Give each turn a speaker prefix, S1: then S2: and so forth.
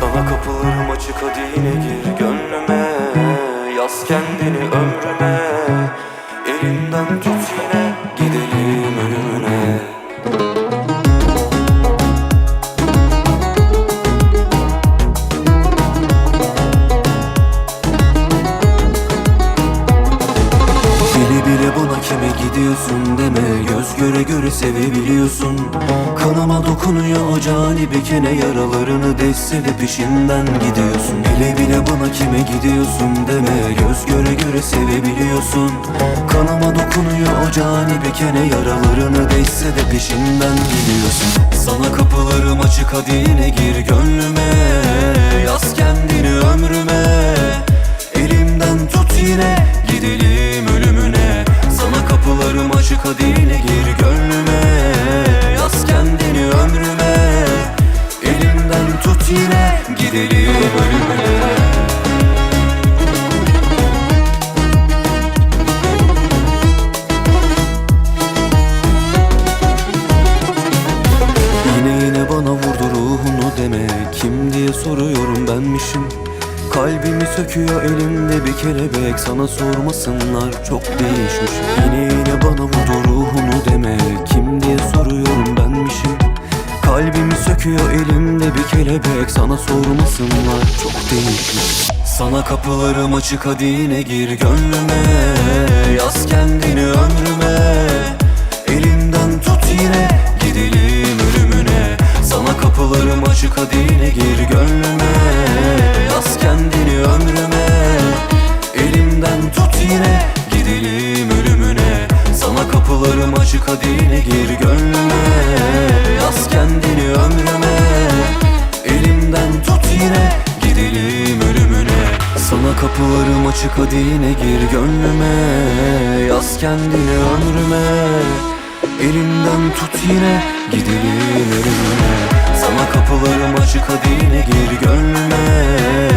S1: Sana kapılarım açık hadi yine gir gönlüme. Yaz kendini ömrüme. Elimden tut yine gidelim gidiyorsun deme. Göz göre göre sevebiliyorsun. Kanıma dokunuyor o cani bir kene Yaralarını deşse de peşinden gidiyorsun. Bile bile bana kime gidiyorsun deme. Göz göre göre sevebiliyorsun. Kanıma dokunuyor o cani bir kene Yaralarını deşse de peşinden gidiyorsun. Sana kapılarım açık hadi yine gir gönlüme kapılarım açık hadi yine gir gönlüme. Yaz kendini ömrüme. Elimden tut yine gidelim ölümüne Yine yine bana vurdu ruhunu deme. Kim diye soruyorum benmişim Kalbimi söküyor elimde bir kelebek. Sana sormasınlar çok değişmiş. Yine yine bana vurdu ruhunu deme. Kim diye soruyorum benmişim. Kalbimi söküyor elimde bir kelebek. Sana sormasınlar çok değişmiş. Sana kapılarım açık hadi yine gir gönlüme. Yaz kendini ömrüme. Elimden tut yine gidelim ölümüne. Sana kapılarım açık hadi yine gir gönlüme Yaz kendini ömrüme. Elimden tut yine gidelim ölümüne. Sana kapılarım açık hadi yine gir gönlüme. Yaz kendini ömrüme. Elimden tut yine gidelim ölümüne. Sana kapılarım açık hadi yine gir gönlüme. Yaz kendini ömrüme. Elimden tut yine gidelim ölümüne. Sana kapılarım açık hadi yine gir gönlüme